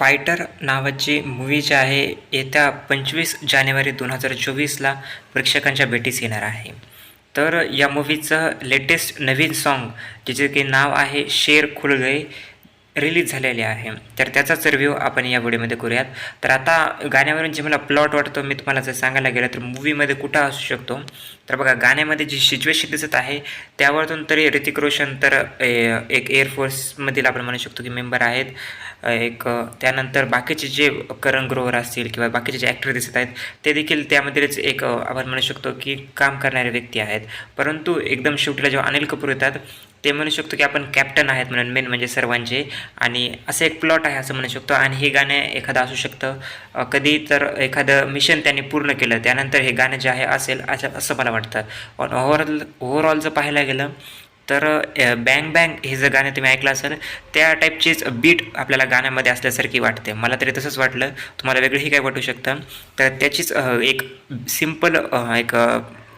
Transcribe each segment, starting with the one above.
Fighter नावाची movie जी आहे येत्या पंचवीस जानेवारी दोन हजार चोवीसला प्रेक्षकांच्या भेटीस येणार आहे. तर या मूव्हीचं लेटेस्ट नवीन सॉन्ग ज्याचे की नाव आहे शेर खुल गए रिलीज झालेले आहे. तर त्याचाच रिव्ह्यू आपण या व्हिडिओमध्ये करूयात. तर आता गाण्यावरून जे मला प्लॉट वाटतो मी तुम्हाला जर सांगायला गेलं तर मूवीमध्ये कुठं असू शकतो? तर बघा गाण्यामध्ये जी सिच्युएशन दिसत आहे त्यावरतून तरी ऋतिक रोशन तर ए, एक एअरफोर्समधील आपण म्हणू शकतो की मेंबर आहेत. एक त्यानंतर बाकीचे जे करण ग्रोवर असतील किंवा बाकीचे जे ॲक्टर दिसत आहेत ते देखील त्यामध्येच एक आपण म्हणू शकतो की काम करणारे व्यक्ती आहेत. परंतु एकदम शेवटीला जेव्हा अनिल कपूर येतात ते म्हणू शकतो की आपण कॅप्टन आहेत म्हणून मेन म्हणजे सर्वांचे. आणि असं एक प्लॉट आहे असं म्हणू शकतो. आणि हे गाणे एखादं असू शकतं. कधी तर एखादं मिशन त्यांनी पूर्ण केलं त्यानंतर हे गाणं जे आहे असेल असं असं मला वाटतं. पण ओव्हरऑल ओव्हरऑल जर पाहायला गेलं तर बँग बँग हे जर गाणं तुम्ही ऐकलं असेल त्या टाईपचीच बीट आपल्याला गाण्यामध्ये असल्यासारखी वाटते. मला तरी तसंच वाटलं. तुम्हाला वेगळंही काय वाटू शकतं. तर त्याचीच एक सिंपल एक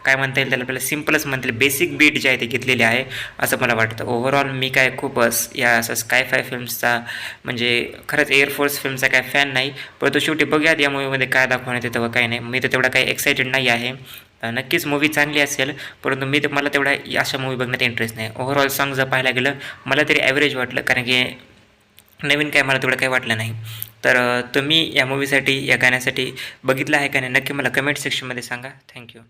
काय म्हणता येईल त्याला? आपल्याला सिम्पलच म्हणता येईल. बेसिक बीट जे आहे ते घेतलेली आहे असं मला वाटतं. ओव्हरऑल मी काय खूपच या असं स्काय फाय फिल्म्सचा म्हणजे खरंच एअरफोर्स फिल्मचा काय फॅन नाही. परंतु शेवटी बघूयात या मूवीमध्ये काय दाखवण्यात येतं व काय नाही. मी तर तेवढा काही एक्सायटेड नाही आहे. नक्कीच मूवी चांगली असेल परंतु मी मला तेवढा अशा मूवी बघण्यात इंटरेस्ट नाही. ओव्हरऑल सॉन्ग जर पाहायला गेलं मला तरी ॲव्हरेज वाटलं कारण की नवीन काय मला तेवढं काही वाटलं नाही. तर तुम्ही या मूवीसाठी या गाण्यासाठी बघितलं आहे का नाही नक्की मला कमेंट सेक्शनमध्ये सांगा. थँक्यू